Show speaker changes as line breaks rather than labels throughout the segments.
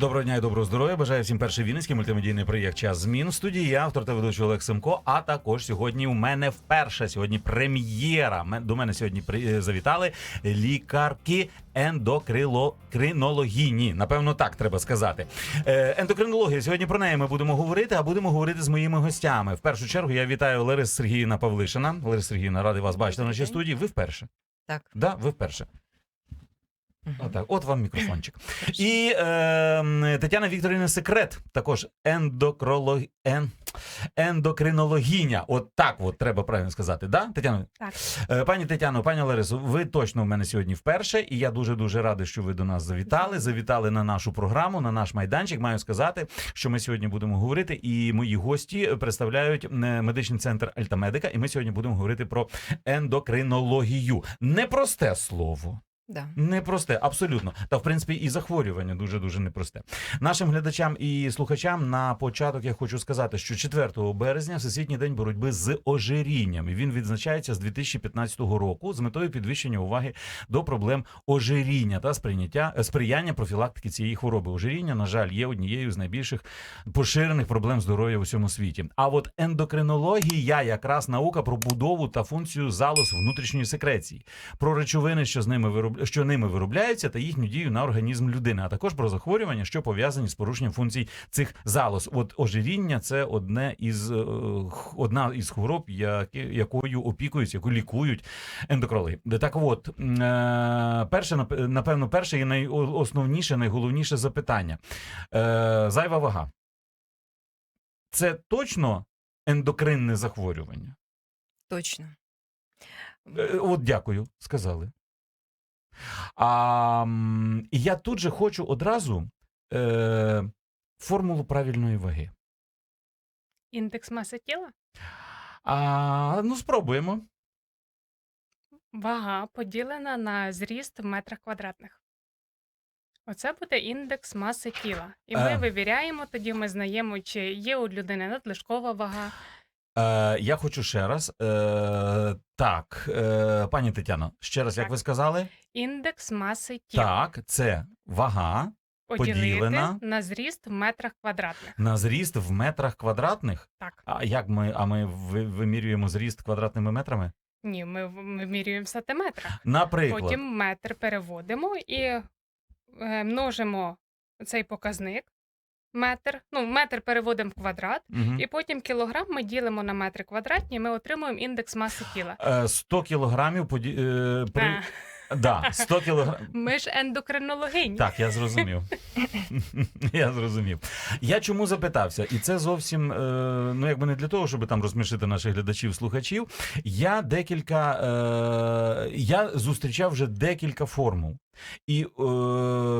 Доброго дня і доброго здоров'я. Бажаю всім перший вінницький мультимедійний проєкт Час змін. В студії я, автор та ведучий Олег Семко. А також сьогодні у мене вперше сьогодні прем'єра. До мене сьогодні е, завітали лікарки ендокринологіні. Напевно, так треба сказати. Е, Ендокринологія. Сьогодні про неї ми будемо говорити, а будемо говорити з моїми гостями. В першу чергу я вітаю Ларису Сергіївна Павлишина. Лариса Сергіївна, радий вас бачити в нашій студії. Ви вперше.
Так.
Да, ви вперше. Отак, от вам мікрофончик. І е, Тетяна Вікторівна Секрет, також ендокролог... ен... ендокринологіня. От так от треба правильно сказати. Да, Тетяно?
Так.
Е, Пані Тетяно, пані Ларисо, ви точно в мене сьогодні вперше, і я дуже дуже радий, що ви до нас завітали. Завітали на нашу програму, на наш майданчик. Маю сказати, що ми сьогодні будемо говорити, і мої гості представляють е, медичний центр Альтамедика. І ми сьогодні будемо говорити про ендокринологію. Непросте слово.
Да.
Непросте, абсолютно. Та в принципі і захворювання дуже дуже непросте. Нашим глядачам і слухачам на початок я хочу сказати, що 4 березня Всесвітній день боротьби з ожирінням. І він відзначається з 2015 року з метою підвищення уваги до проблем ожиріння та сприйняття е, сприяння профілактики цієї хвороби. Ожиріння, на жаль, є однією з найбільших поширених проблем здоров'я у всьому світі. А от ендокринологія, якраз наука про будову та функцію залоз внутрішньої секреції, про речовини, що з ними вироб... що ними виробляються, та їхню дію на організм людини, а також про захворювання, що пов'язані з порушенням функцій цих залоз. От ожиріння це одне із е, одна із хвороб, якою опікуються, яку лікують ендокрологи. Так от, е, перше, напевно, перше і найосновніше, найголовніше запитання. Е, Зайва вага. Це точно ендокринне захворювання?
Точно.
От дякую, сказали. А, і я тут же хочу одразу е, формулу правильної ваги.
Індекс маси тіла,
А, ну, спробуємо.
вага поділена на зріст в метрах квадратних. Оце буде індекс маси тіла. І ми
Е.
вивіряємо, тоді ми знаємо, чи є у людини надлишкова вага.
Е, я хочу ще раз. Е, так, е, пані Тетяно, ще раз, як
Так.
ви сказали?
Індекс маси тіла
Так, це вага
поділити
поділена.
на зріст в метрах квадратних.
на зріст в метрах квадратних.
Так.
А як ми, а ми ви- вимірюємо зріст квадратними метрами?
Ні, ми, в- ми міряємо в сантиметрах.
Наприклад,
Потім метр переводимо і е, множимо цей показник. Метр, ну, метр переводимо в квадрат,
Мгм.
І потім кілограм ми ділимо на метри квадратні, ми отримуємо індекс маси тіла.
Е, 100 кілограмів поді... е, при...
А,
Да, 100 кілограмів.
ми ж ендокринологині.
Так, я зрозумів. я зрозумів. Я чому запитався, і це зовсім е, ну якби не для того, щоб там розсмішити наших глядачів, слухачів. Я декілька е, я зустрічав вже декілька формул. І е,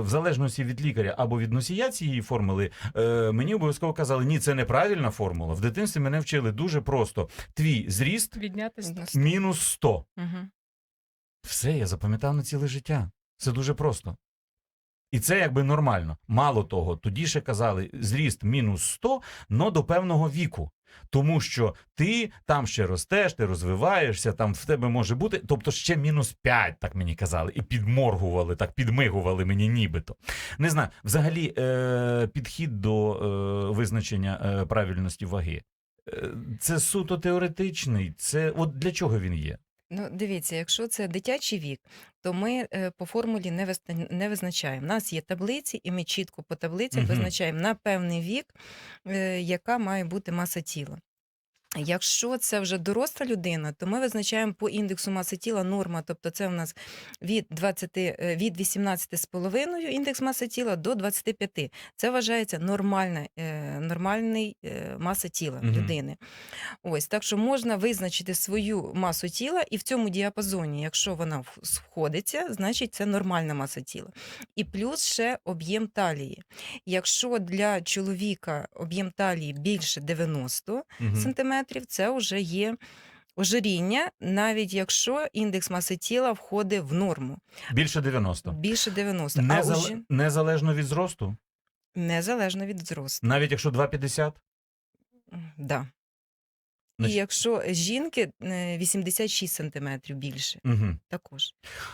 в залежності від лікаря або від носія цієї формули, е, мені обов'язково казали, ні, це неправильна формула. В дитинстві мене вчили дуже просто: твій зріст
Відняти сто.
Односто.
мінус 100.
Угу.
Все, я запам'ятав на ціле життя. Це дуже просто. І це якби нормально. Мало того, тоді ще казали зріст мінус 100, но до певного віку. Тому що ти там ще ростеш, ти розвиваєшся, там в тебе може бути, тобто ще мінус 5, так мені казали, і підморгували, так підмигували мені нібито. Не знаю, взагалі е, підхід до е, визначення е, правильності ваги. е, Це суто теоретичний. Це от для чого він є?
Ну, дивіться, якщо це дитячий вік, то ми е, по формулі не, визна- не визначаємо. У нас є таблиці, і ми чітко по таблицях
Мгм.
визначаємо на певний вік, е, яка має бути маса тіла. Якщо це вже доросла людина, то ми визначаємо по індексу маси тіла норма, тобто це у нас від 20, е, від 18,5 індекс маси тіла до 25. Це вважається нормальна, е, нормальний е, маса тіла
Мгм.
людини. Ось так що можна визначити свою масу тіла, і в цьому діапазоні, якщо вона в- сходиться, значить це нормальна маса тіла. І плюс ще об'єм талії. Якщо для чоловіка об'єм талії більше 90
Мгм.
Сантиметрів, це вже є ожиріння, навіть якщо індекс маси тіла входить в норму.
Більше 90.
Більше 90, а
Незале-
уже
Незалежно від зросту,
незалежно від зросту.
навіть якщо 2,50.
Да.
Значить-
І якщо жінки е, 86 сантиметрів більше,
Угу.
також.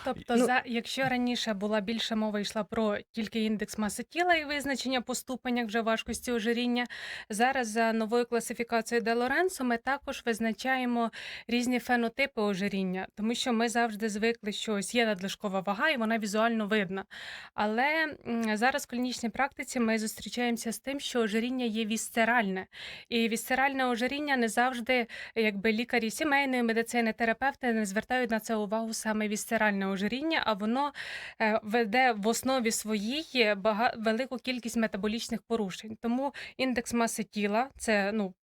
Тобто,
Ну-
за якщо раніше була більше мова йшла про тільки індекс маси тіла і визначення по ступенях вже важкості ожиріння, зараз за новою класифікацією Де Лоренцо ми також визначаємо різні фенотипи ожиріння, тому що ми завжди звикли, що ось є надлишкова вага, і вона візуально видна. Але м, зараз в клінічній практиці ми зустрічаємося з тим, що ожиріння є вісцеральне, і вісцеральне ожиріння не завжди якби лікарі сімейної медицини, терапевти не звертають на це увагу саме вісцеральне ожиріння, а воно е, веде в основі своїй велику кількість метаболічних порушень. Тому індекс маси тіла це ну.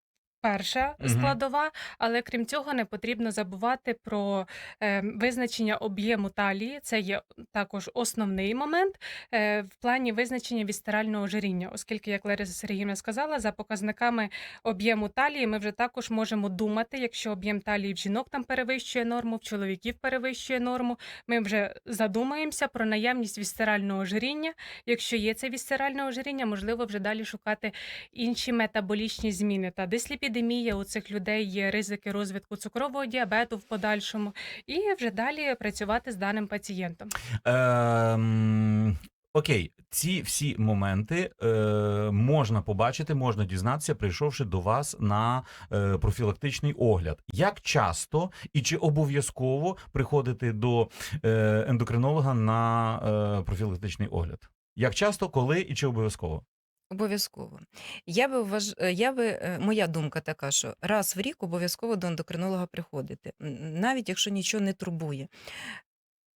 Перша
Мгм.
складова, але крім цього, не потрібно забувати про е, визначення об'єму талії. Це є також основний момент е, в плані визначення вістерального ожиріння, оскільки, як Лариса Сергіївна сказала, за показниками об'єму талії ми вже також можемо думати, якщо об'єм талії в жінок там перевищує норму, в чоловіків перевищує норму. Ми вже задумаємося про наявність вісцерального ожиріння. Якщо є це вісцеральне ожиріння, можливо вже далі шукати інші метаболічні зміни. Та дисліпідемія у цих людей є ризики розвитку цукрового діабету в подальшому, і вже далі працювати з даним пацієнтом.
Ем, окей, ці всі моменти е, можна побачити, можна дізнатися, прийшовши до вас на е, профілактичний огляд. Як часто і чи обов'язково приходити до е, ендокринолога на е, профілактичний огляд? Як часто, коли і чи обов'язково?
Обов'язково. Я би вваж... е, я би, е, моя думка така, що раз в рік обов'язково до ендокринолога приходити, навіть якщо нічого не турбує.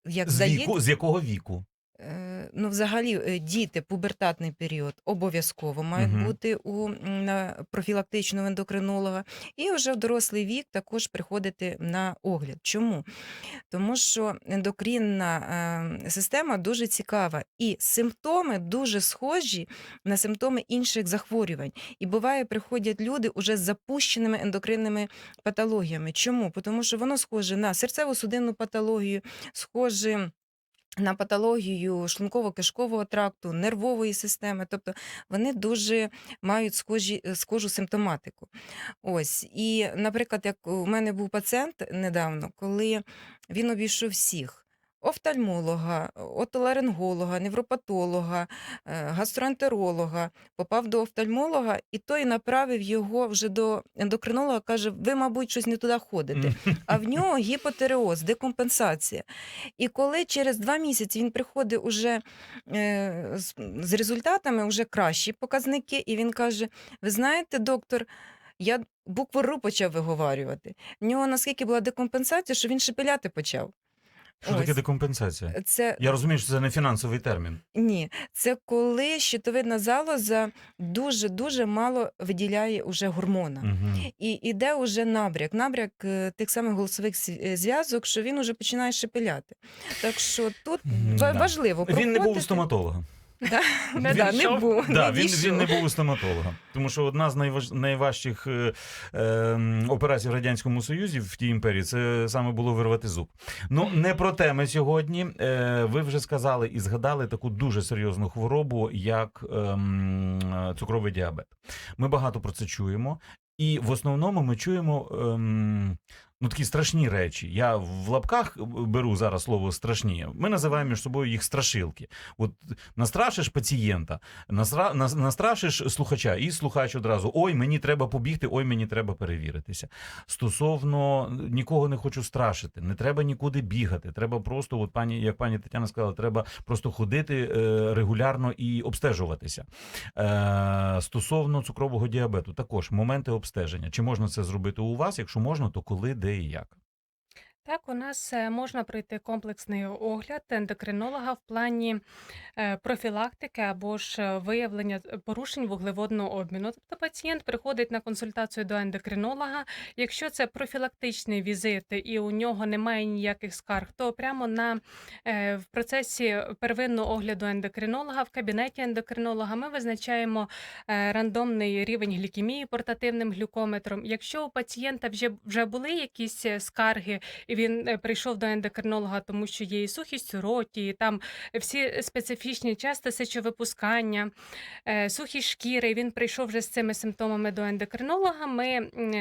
Як
З віку, з якого віку?
Е, Ну, взагалі, е, діти, пубертатний період обов'язково мають
Мгм.
бути у на профілактичного ендокринолога, і вже в дорослий вік також приходити на огляд. Чому? Тому що ендокринна е, система дуже цікава, і симптоми дуже схожі на симптоми інших захворювань. І буває, приходять люди уже з запущеними ендокринними патологіями. Чому? Тому що воно схоже на серцево-судинну патологію, схоже на патологію шлунково-кишкового тракту, нервової системи. Тобто вони дуже мають схожі, е, схожу симптоматику. Ось. І, наприклад, як у мене був пацієнт недавно, коли він обійшов всіх. Офтальмолога, отоларинголога, невропатолога, е, гастроентеролога, попав до офтальмолога, і той направив його вже до ендокринолога, каже: ви, мабуть, щось не туди ходите. А в нього гіпотереоз, декомпенсація. І коли через два місяці він приходить уже е, з, результатами, вже кращі показники, і він каже: Ви знаєте, доктор, я букву Р почав виговарювати. В нього наскільки була декомпенсація, що він шепеляти почав.
Що таке декомпенсація?
Це
Я розумію, що це не фінансовий термін.
ні, це коли щитовидна залоза дуже дуже мало виділяє уже гормона.
Угу.
І іде уже набряк, набряк е, тих самих голосових е, зв'язок, що він уже починає шепеляти. Так що тут
Да.
важливо
Він не був у стоматолога.
Да,
Не
да, не був.
Да,
не
він, він не був у стоматолога. Тому що одна з найваж... найважчих е, е, операцій в Радянському Союзі в тій імперії це саме було вирвати зуб. Ну, не про те ми сьогодні. Е, ви вже сказали і згадали таку дуже серйозну хворобу, як ем, е, цукровий діабет. Ми багато про це чуємо. І в основному ми чуємо ем, ну, такі страшні речі. Я в лапках беру зараз слово страшні. Ми називаємо між собою їх страшилки. От настрашиш пацієнта, насра... настрашиш слухача, і слухач одразу: ой, мені треба побігти, ой, мені треба перевіритися. Стосовно нікого не хочу страшити, не треба нікуди бігати. Треба просто, от пані, як пані Тетяна сказала, треба просто ходити е, регулярно і обстежуватися. Е, стосовно цукрового діабету, також моменти обстеження. Чи можна це зробити у вас? Якщо можна, то коли, де і як?
Так, у нас е, можна пройти комплексний огляд ендокринолога в плані е, профілактики або ж е, виявлення порушень вуглеводного обміну. Тобто пацієнт приходить на консультацію до ендокринолога. Якщо це профілактичний візит і у нього немає ніяких скарг, то прямо на в процесі первинного огляду ендокринолога в кабінеті ендокринолога ми визначаємо рандомний рівень глікемії портативним глюкометром. Якщо у пацієнта вже вже були якісь скарги і він е, прийшов до ендокринолога, тому що є і сухість у роті, і там всі специфічні часто сечовипускання, е, сухість шкіри. Він прийшов вже з цими симптомами до ендокринолога. Ми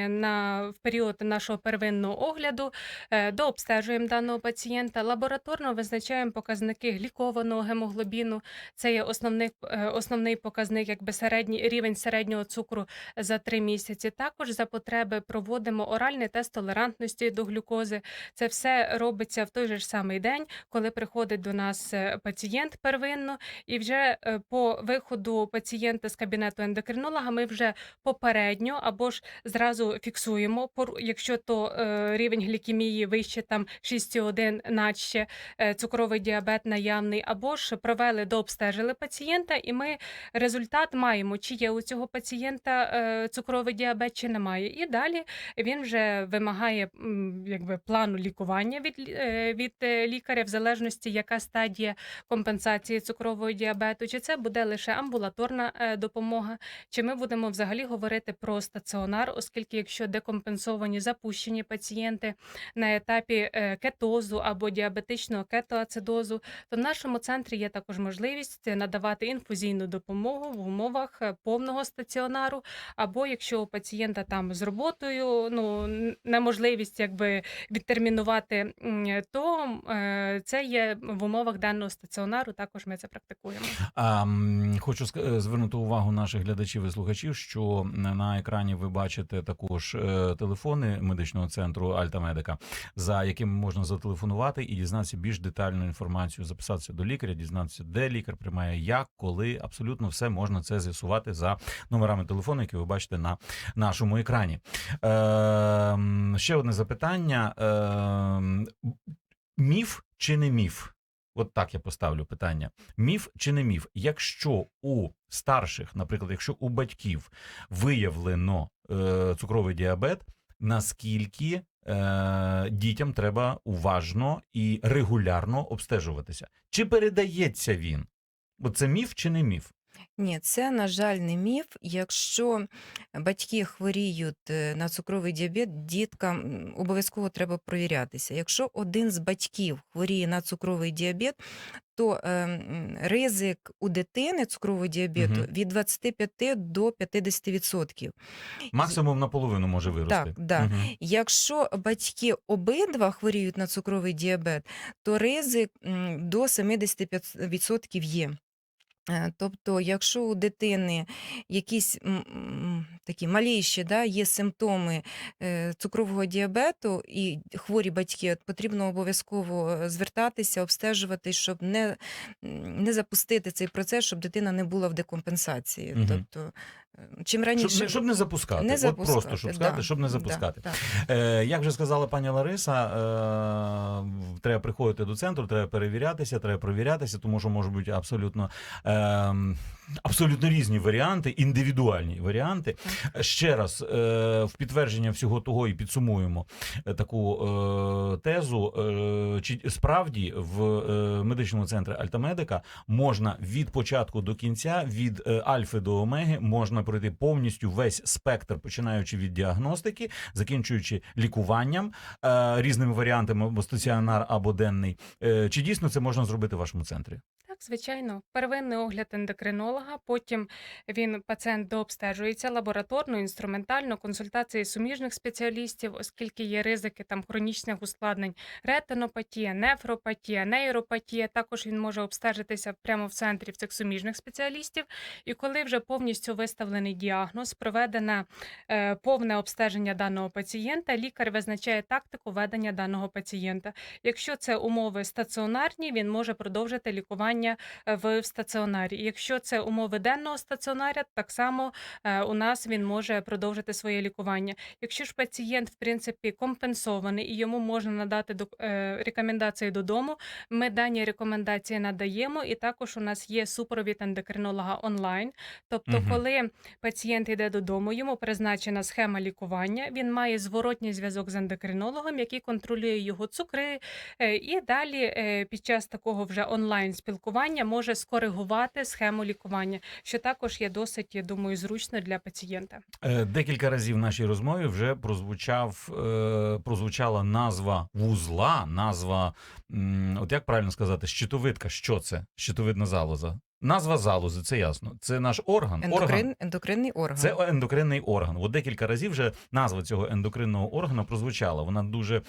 на в період нашого первинного огляду е, дообстежуємо даного пацієнта. Лабораторно визначаємо показники глікованого гемоглобіну. Це є основний, основний показник, якби середній рівень середнього цукру за три місяці. Також за потреби проводимо оральний тест толерантності до глюкози. Це все робиться в той же ж самий день, коли приходить до нас е, пацієнт первинно, і вже е, по виходу пацієнта з кабінету ендокринолога ми вже попередньо або ж зразу фіксуємо, якщо то е, рівень глікемії вище там 6,1 наче, цукровий діабет наявний, або ж провели дообстежили пацієнта, і ми результат маємо, чи є у цього пацієнта цукровий діабет, чи немає. І далі він вже вимагає якби плану лікування від, е, від е, лікаря, в залежності, яка стадія компенсації цукрового діабету, чи це буде лише амбулаторна е, допомога, чи ми будемо взагалі говорити про стаціонар, оскільки якщо декомпенсовані запущені пацієнти на етапі кетозу або діабетичного кетоацидозу, то в нашому центрі є також можливість надавати інфузійну допомогу в умовах повного стаціонару, або якщо у пацієнта там з роботою ну неможливість якби відтермінувати, то е, це є в умовах денного стаціонару. Також ми це практикуємо.
А, хочу е, звернути увагу наших глядачів і слухачів, що на екрані ви бачите також е, телефони медичного центру Альтамедика, за якими можна зателефонувати і дізнатися більш детальну інформацію, записатися до лікаря, дізнатися, де лікар приймає, як, коли. Абсолютно все можна це з'ясувати за номерами телефону, які ви бачите на нашому екрані. Е, ще одне запитання: міф чи не міф? От так я поставлю питання. Міф чи не міф? Якщо у старших, наприклад, якщо у батьків виявлено е, цукровий діабет, наскільки е, дітям треба уважно і регулярно обстежуватися? Чи передається він? Бо це міф чи не міф?
Ні, це, на жаль, не міф. Якщо батьки хворіють е, на цукровий діабет, діткам обов'язково треба провірятися. Якщо один з батьків хворіє на цукровий діабет, то е, ризик у дитини цукрового діабету
Мгм.
від 25 до 50%.
Максимум наполовину може вирости.
Так, да.
Мгм.
Якщо батьки обидва хворіють на цукровий діабет, то ризик до 75% є. Е, Тобто, якщо у дитини якісь такі маліші да, є симптоми е, цукрового діабету і хворі батьки, потрібно обов'язково е, звертатися, обстежувати, щоб не, не запустити цей процес, щоб дитина не була в декомпенсації.
Угу.
Тобто, чим раніше
Щоб, не- щоб не запускати.
не
От просто щоб сказати,
да,
щоб не
да,
запускати.
так.
Е, як вже сказала пані Лариса, е, треба приходити до центру, треба перевірятися, треба провірятися, тому що можуть бути абсолютно, е, абсолютно різні варіанти, індивідуальні варіанти. Ще раз, е, в підтвердження всього того і підсумуємо е, таку е, тезу. Е, чи справді в е, медичному центрі Альтамедика можна від початку до кінця, від е, альфи до омеги, можна пройти повністю весь спектр, починаючи від діагностики, закінчуючи лікуванням е, різними варіантами, або стаціонар або денний. Е, чи дійсно це можна зробити в вашому центрі?
Так, звичайно, первинний огляд ендокринолога, потім він пацієнт дообстежується лабораторно, інструментально, консультації суміжних спеціалістів, оскільки є ризики там хронічних ускладнень, ретинопатія, нефропатія, нейропатія. Також він може обстежитися прямо в центрі в цих суміжних спеціалістів. І коли вже повністю виставлений діагноз, проведене е, повне обстеження даного пацієнта, лікар визначає тактику ведення даного пацієнта. Якщо це умови стаціонарні, він може продовжити лікування е, в стаціонарі. Якщо це умови денного стаціонаря, так само е, у нас він може продовжити своє лікування. Якщо ж пацієнт в принципі компенсований і йому можна надати док- е, рекомендації додому, ми дані рекомендації надаємо, і також у нас є супровід ендокринолога онлайн. Тобто,
Мгм.
коли пацієнт йде додому, йому призначена схема лікування, він має зворотній зв'язок з ендокринологом, який контролює його цукри. І далі під час такого вже онлайн спілкування. Лікування може скоригувати схему лікування, що також є досить, я думаю, зручно для пацієнта.
Е, Декілька разів в нашій розмові вже прозвучав е, прозвучала назва вузла, назва от як правильно сказати, щитовидка. Що це? Щитовидна залоза. Назва залози, це ясно. Це наш орган. орган.
Ендокринний орган.
Це ендокринний орган. От декілька разів вже назва цього ендокринного органу прозвучала. Вона дуже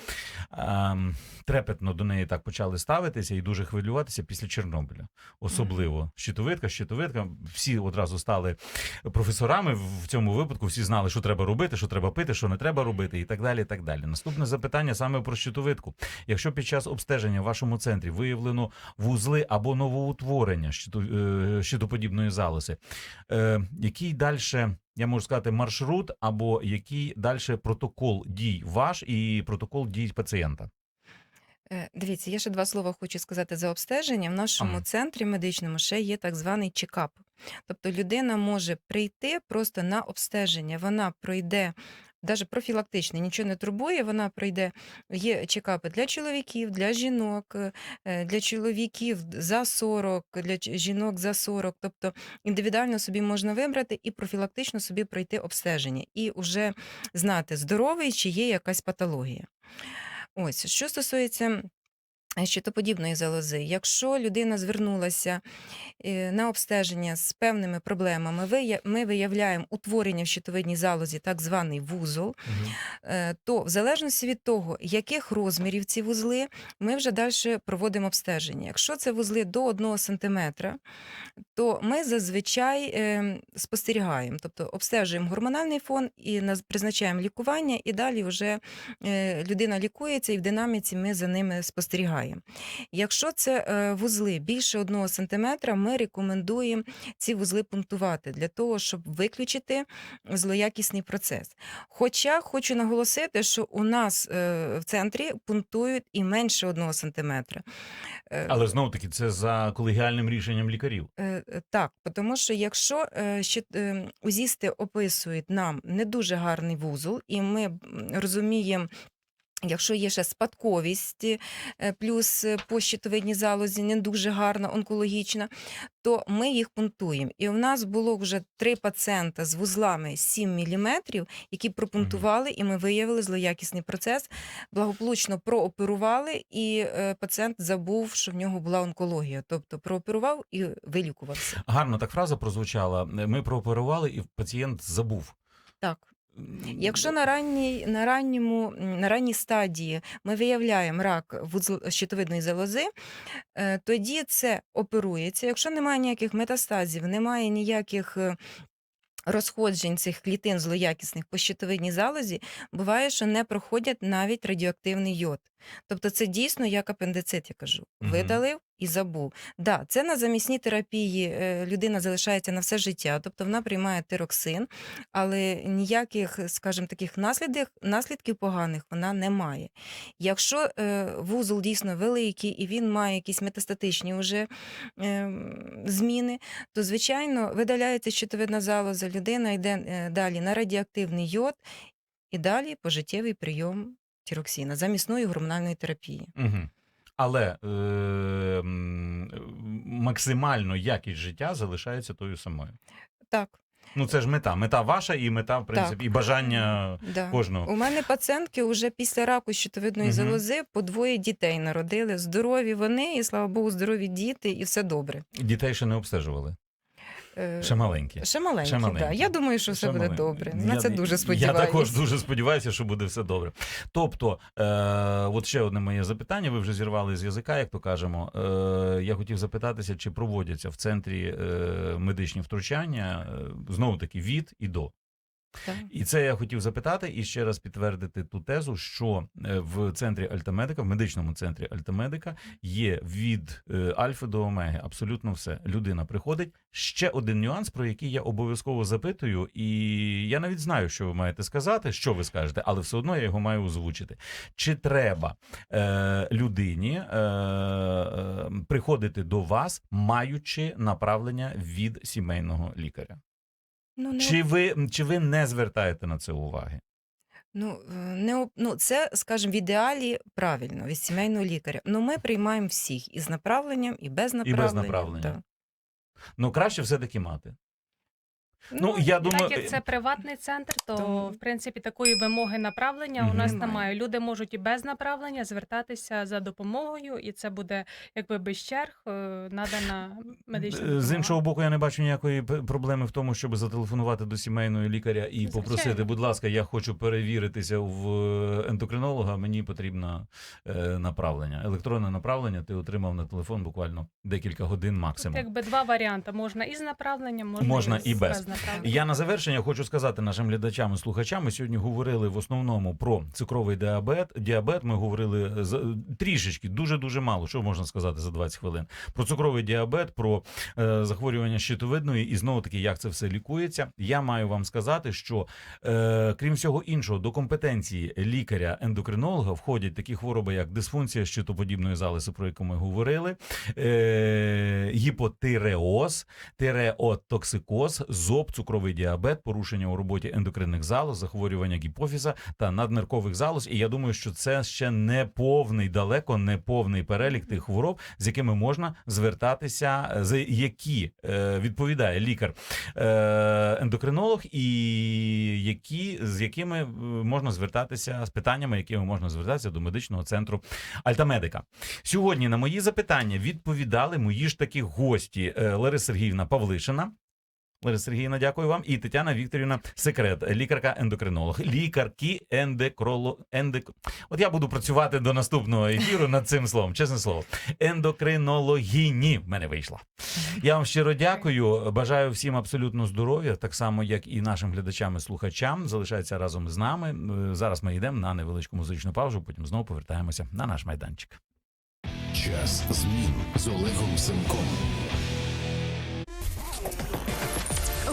ем, трепетно до неї так почали ставитися і дуже хвилюватися після Чорнобиля. Особливо щитовидка, щитовидка. Всі одразу стали професорами в цьому випадку. Всі знали, що треба робити, що треба пити, що не треба робити, і так далі. І так далі. Наступне запитання саме про щитовидку. Якщо під час обстеження в вашому центрі виявлено вузли або новоутворення е, щитоподібної залози, е, який далі, я можу сказати, маршрут, або який далі протокол дій ваш і протокол дій пацієнта?
Е, Дивіться, я ще два слова хочу сказати за обстеження. В нашому
Ага.
центрі медичному ще є так званий чекап. Тобто людина може прийти просто на обстеження. Вона пройде. Навіть профілактичний, нічого не турбує, вона пройде. Є чекапи для чоловіків, для жінок, е, для чоловіків за 40, для жінок за 40. Тобто індивідуально собі можна вибрати і профілактично собі пройти обстеження, і вже знати, здоровий чи є якась патологія. Ось, що стосується е, щитоподібної залози, якщо людина звернулася е, на обстеження з певними проблемами, ми виявляємо утворення в щитовидній залозі, так званий вузол, е, то в залежності від того, яких розмірів ці вузли, ми вже далі проводимо обстеження. Якщо це вузли до 1 см, то ми зазвичай е, спостерігаємо, тобто обстежуємо гормональний фон і призначаємо лікування, і далі вже е, людина лікується, і в динаміці ми за ними спостерігаємо. Якщо це е, вузли більше 1 см, ми рекомендуємо ці вузли пунктувати для того, щоб виключити злоякісний процес. Хоча хочу наголосити, що у нас е, в центрі пунктують і менше 1 см.
Але знову таки, це за колегіальним рішенням лікарів.
Е, е, Так, тому що якщо е, е, узісти описують нам не дуже гарний вузол, і ми розуміємо. Якщо є ще спадковість, е, плюс е, по щитовидній залозі не дуже гарна, онкологічна, то ми їх пунктуємо. І у нас було вже три пацієнта з вузлами 7 мм, які пропунктували, і ми виявили злоякісний процес, благополучно прооперували, і е, пацієнт забув, що в нього була онкологія. Тобто прооперував і вилікувався.
Гарно так фраза прозвучала. Ми прооперували, і пацієнт забув.
Так. Якщо на ранній, на ранньому, на ранній стадії ми виявляємо рак вузл- щитовидної залози, е, тоді це оперується. Якщо немає ніяких метастазів, немає ніяких е, розходжень цих клітин злоякісних по щитовидній залозі, буває, що не проходять навіть радіоактивний йод. Тобто це дійсно як апендицит, я кажу.
Мгм.
Видалив і забув. Да, це на замісній терапії е, людина залишається на все життя, тобто вона приймає тироксин, але ніяких, скажімо, таких наслідків, наслідків поганих вона не має. Якщо е, вузол дійсно великий і він має якісь метастатичні вже е, зміни, то звичайно видаляється щитовидна залоза, людина йде е, далі на радіоактивний йод і далі пожиттєвий прийом тіроксина замісної гормональної терапії.
Угу. Але е, максимально якість життя залишається тою самою.
Так,
Ну це ж мета. Мета ваша і мета, в принципі, і бажання
да.
кожного.
У мене пацієнтки вже після раку щитовидної
Мгм.
залози по двоє дітей народили. Здорові вони, і слава Богу, здорові діти, і все добре.
Дітей ще не обстежували.
Е,
Ще маленькі.
Ще маленькі,
Ще
Да. Я думаю, що все
Ще
буде
маленькі.
добре. На це дуже
Я також дуже сподіваюся, що буде все добре. Тобто, е, от ще одне моє запитання. Ви вже зірвали з язика, як то кажемо. Е, я хотів запитатися, чи проводяться в центрі е, медичні втручання е, знову таки від і до. І це я хотів запитати і ще раз підтвердити ту тезу, що е, в центрі Альтамедика, в медичному центрі Альтамедика є від е, альфа до омеги абсолютно все. Людина приходить. Ще один нюанс, про який я обов'язково запитую, і я навіть знаю, що ви маєте сказати, що ви скажете, але все одно я його маю озвучити. Чи треба е, людині е, е, приходити до вас, маючи направлення від сімейного лікаря?
Ну, не
Чи ви, чи ви не звертаєте на це уваги?
Ну, е, не, ну, це, скажімо, в ідеалі правильно від сімейного лікаря. Ну, ми приймаємо всіх і з направленням, і без направлення.
направлення.
так.
Ну краще все-таки мати. Ну, я думаю,
Так як це приватний центр, то
Тому-
в принципі такої вимоги направлення
Мгм.
у нас
Немає.
Люди можуть і без направлення звертатися за допомогою, і це буде якби без черг е, надана медична
Е,
допомога.
З іншого боку, я не бачу ніякої п- проблеми в тому, щоб зателефонувати до сімейного лікаря і
Звичайно.
попросити, будь ласка, я хочу перевіритися в е, ендокринолога. Мені потрібно е, направлення. Електронне направлення ти отримав на телефон буквально декілька годин
Тут
максимум.
якби два варіанти: можна і з направленням, можна,
Можна і без.
направлення.
Я на завершення хочу сказати нашим глядачам і слухачам. Ми сьогодні говорили в основному про цукровий діабет. Діабет ми говорили з трішечки, дуже дуже мало. Що можна сказати за 20 хвилин? Про цукровий діабет, про е, захворювання щитовидної, і знову таки, як це все лікується. Я маю вам сказати, що е, крім всього іншого, до компетенції лікаря-ендокринолога входять такі хвороби, як дисфункція щитоподібної залози, про яку ми говорили, е, гіпотиреоз, тиреотоксикоз, зоб, цукровий діабет, порушення у роботі ендокринних залоз, захворювання гіпофіза та надниркових залоз. І я думаю, що це ще не повний, далеко не повний перелік тих хвороб, з якими можна звертатися, за які е, відповідає лікар е, ендокринолог, і які з якими е, можна звертатися з питаннями, якими можна звертатися до медичного центру Альтамедика. Сьогодні на мої запитання відповідали мої ж таки гості Лариса Сергіївна Павлишина. Лариса Сергіївна, дякую вам. І Тетяна Вікторівна Секрет, лікарка-ендокринолог, лікарки ендекроло... ендек... От я буду працювати до наступного ефіру над цим словом, чесне слово. Ендокринологіні в мене вийшло. Я вам щиро дякую. Бажаю всім абсолютно здоров'я, так само як і нашим глядачам і слухачам. Залишайтеся разом з нами. Зараз ми йдемо на невеличку музичну паузу. Потім знову повертаємося на наш майданчик.
Час змін з Олегом Семком.